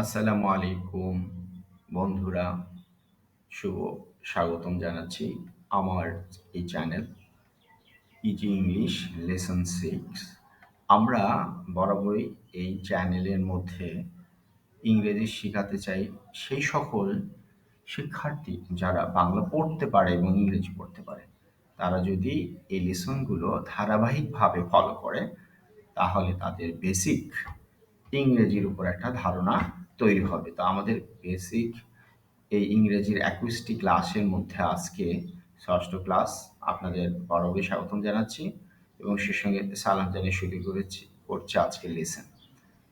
আসসালামু আলাইকুম বন্ধুরা, শুভ স্বাগতম জানাচ্ছি আমার এই channel easy English lesson six. আমরা বরাবরই এই চ্যানেলের মধ্যে ইংরেজি শেখাতে চাই। সেই সকল শিক্ষার্থী যারা বাংলা পড়তে পারে এবং ইংরেজি পড়তে পারে, তারা যদি এই লেসনগুলো ধারাবাহিকভাবে ফলো করে, তাহলে তাদের বেসিক ইংরেজির উপর একটা ধারণা তৈরি হবে। তো আমাদের বেসিক এই ইংরেজির একুশটি ক্লাসের মধ্যে আজকে ষষ্ঠ ক্লাস আপনাদের বড়ভাবে স্বাগতম জানাচ্ছি এবং সে সঙ্গে সালাম জানিয়ে শুরু করেছি, করছে আজকের লেসন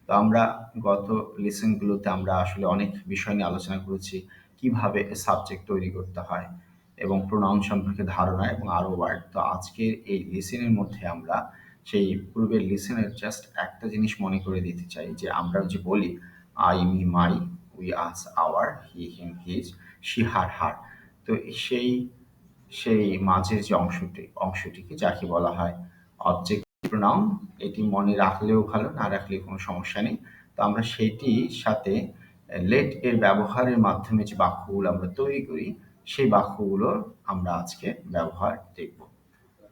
তো আমরা গত লেসনগুলোতে আমরা আসলে অনেক বিষয় নিয়ে আলোচনা করেছি, কীভাবে সাবজেক্ট তৈরি করতে হয় এবং প্রোনাউন সম্পর্কে ধারণা এবং আরও ওয়ার্ড তো আজকের এই লেসনের মধ্যে আমরা সেই পূর্বের লিসেনের জাস্ট একটা জিনিস মনে করে দিতে চাই, যে আমরা যে বলি I me my we us our he him his she her her তো সেই সেই মাঝের যে অংশটি, অংশটিকে যাকে বলা হয় অবজেক্ট প্রোনাউন এটি মনে রাখলেও ভালো, না রাখলে কোনো সমস্যা নেই। তো আমরা সেইটির সাথে লেট এর ব্যবহারের মাধ্যমে যে বাক্যগুলো আমরা তৈরি করি, সেই বাক্যগুলো আমরা আজকে ব্যবহার দেখব।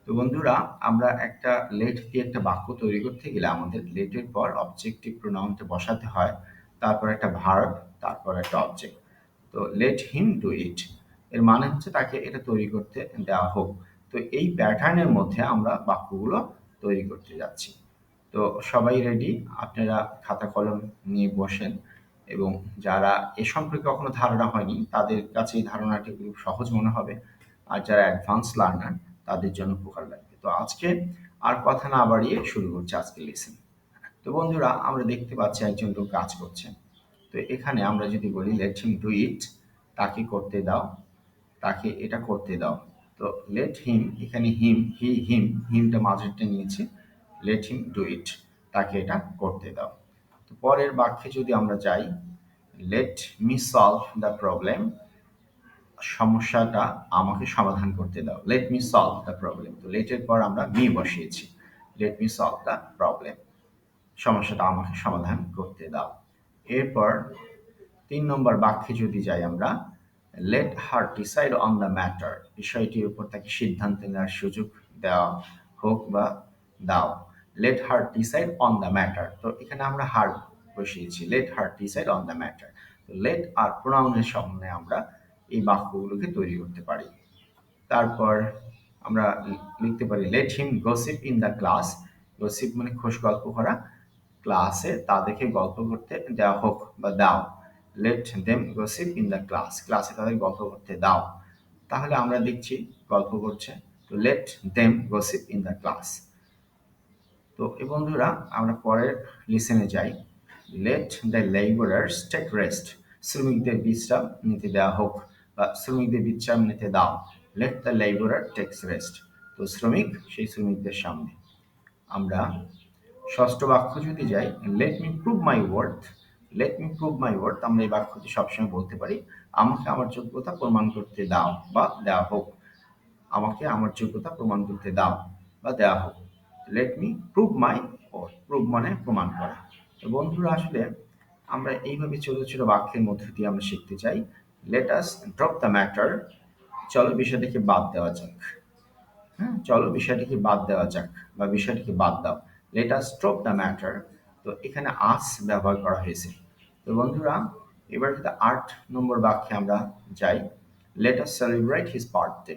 তো বন্ধুরা, আমরা একটা লেট দিয়ে একটা বাক্য তৈরি করতে গেলে আমাদের লেটের পর অবজেক্টিভ প্রোনাউনটা বসাতে হয়। তারপর একটা ভার্ব তারপর একটা অবজেক্ট তো লেট হিম ডু ইট এর মানে হচ্ছে তাকে এটা তৈরি করতে দেওয়া হোক। তো এই প্যাটার্নের মধ্যে আমরা বাক্যগুলো তৈরি করতে যাচ্ছি। তো সবাই রেডি আপনারা খাতা কলম নিয়ে বসেন এবং যারা এ সম্পর্কে কখনো ধারণা হয়নি, তাদের কাছে এই ধারণাটি খুব সহজ মনে হবে। আর যারা অ্যাডভান্স লার্নার তাদের জন্য উপকার লাগবে। তো আজকে আর কথা না বাড়িয়ে শুরু করছে আজকে লেসন তো বন্ধুরা, আমরা দেখতে পাচ্ছি একজন লোক কাজ করছে। তো এখানে আমরা যদি বলি লেট হিম ডু ইট তাকে করতে দাও। তাকে এটা করতে দাও। তো লেট হিম এখানে হিম হি হিম হিমটা মাঝেরটা নিয়েছি। লেট হিম ডু ইট তাকে এটা করতে দাও। তো পরের বাক্যে যদি আমরা যাই let me solve the problem সমস্যাটা আমাকে সমাধান করতে দাও। Let me solve the problem তো লেটের পর আমরা মি বসিয়েছি। Let me solve the problem সমস্যাটা আমাকে সমাধান করতে দাও। এরপর তিন নম্বর বাক্যে যদি যাই আমরা let her decide on the matter বিষয়টির উপর তাকে সিদ্ধান্ত নেওয়ার সুযোগ দেওয়া হোক বা দাও। Let her decide on the matter তো এখানে আমরা হার বসিয়েছি। Let her decide on the matter তো লেট আর প্রোনাউনের সামনে আমরা এই বাক্যগুলোকে তৈরি করতে পারি। তারপর আমরা লিখতে পারি let him gossip in the class gossip মানে খোশ গল্প করা। ক্লাসে তাদেরকে গল্প করতে দেওয়া হোক বা দাও। Let them gossip in the class ক্লাসে তাদের গল্প করতে দাও। তাহলে আমরা দেখছি গল্প করছে। তো let them gossip in the class তো এই বন্ধুরা, আমরা পরের লিসেনে যাই। Let the labourers take rest শ্রমিকদের বিশ্রাম নিতে দেওয়া হোক বা শ্রমিকদের বিশ্রাম নিতে দাও। Let the labourer takes rest তো শ্রমিক, সেই শ্রমিকদের সামনে। আমরা ষষ্ঠ বাক্য যদি যাই let me prove my worth let me prove my worth আমরা এই বাক্যটি সবসময় বলতে পারি, আমাকে আমার যোগ্যতা প্রমাণ করতে দাও বা দেওয়া হোক। আমাকে আমার যোগ্যতা প্রমাণ করতে দাও বা দেওয়া হোক। Let me prove my worth prove মানে প্রমাণ করা। তো বন্ধুরা, আসলে আমরা এইভাবে ছোট ছোট বাক্যের মধ্যে দিয়ে আমরা শিখতে চাই। Let us drop the matter চলো বিষয়টিকে বাদ দেওয়া যাক। হ্যাঁ চলো বিষয়টিকে বাদ দেওয়া যাক বা বিষয়টিকে বাদ দাও। Let us drop the matter তো এখানে আস ব্যবহার করা হয়েছে। তো বন্ধুরা, এবার যদি আট নম্বর বাক্যে আমরা যাই let us celebrate his birthday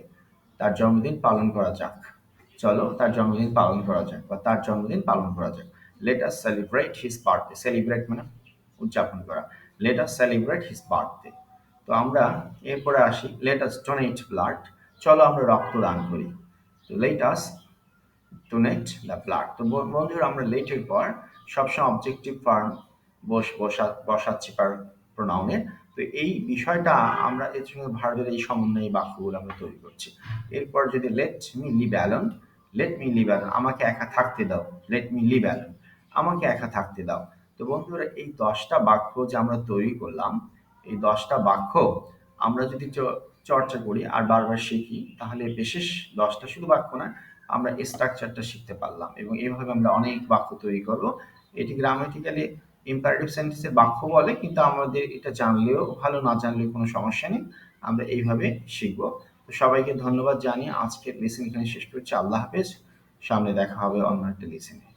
তার জন্মদিন পালন করা যাক। চলো তার জন্মদিন পালন করা যাক বা তার জন্মদিন পালন করা যাক। Let us celebrate his birthday celebrate মানে উদযাপন করা। Let us celebrate his birthday তো আমরা এরপরে আসি। লেট আস ডোনেট ব্লাড চলো আমরা রক্তদান করি। তো লেট ডোনেট দ্য ব্লাড তো বন্ধুরা, আমরা লেটের পর সবসময় অবজেক্টিভ ফার্ম বস বসা বসাচ্ছি পার প্রোনাউনের তো এই বিষয়টা আমরা এর সঙ্গে ভারতের এই সমন্বয় বাক্যগুলো আমরা তৈরি করছি। এরপর যদি let me leave alone let me leave alone আমাকে একা থাকতে দাও। লেট মি লিভ অ্যালন আমাকে একা থাকতে দাও। তো বন্ধুরা, এই দশটা বাক্য যে আমরা তৈরি করলাম, এই দশটা বাক্য আমরা যদি চর্চা করি আর বারবার শিখি, তাহলে বিশেষ দশটা শুধু বাক্য না আমরা স্ট্রাকচারটা শিখতে পারলাম এবং এইভাবে আমরা অনেক বাক্য তৈরি করব। এটি গ্রামেটিক্যালি ইম্পারেটিভ সেন্টেন্সে বাক্য বলে, কিন্তু আমাদের এটা জানলেও, ভালো না জানলেও কোনো সমস্যা নেই। আমরা এইভাবে শিখব। তো সবাইকে ধন্যবাদ জানিয়ে আজকের লেসন এখানে শেষ করছি। আল্লাহ হাফেজ। সামনে দেখা হবে অন্য একটা লেসনে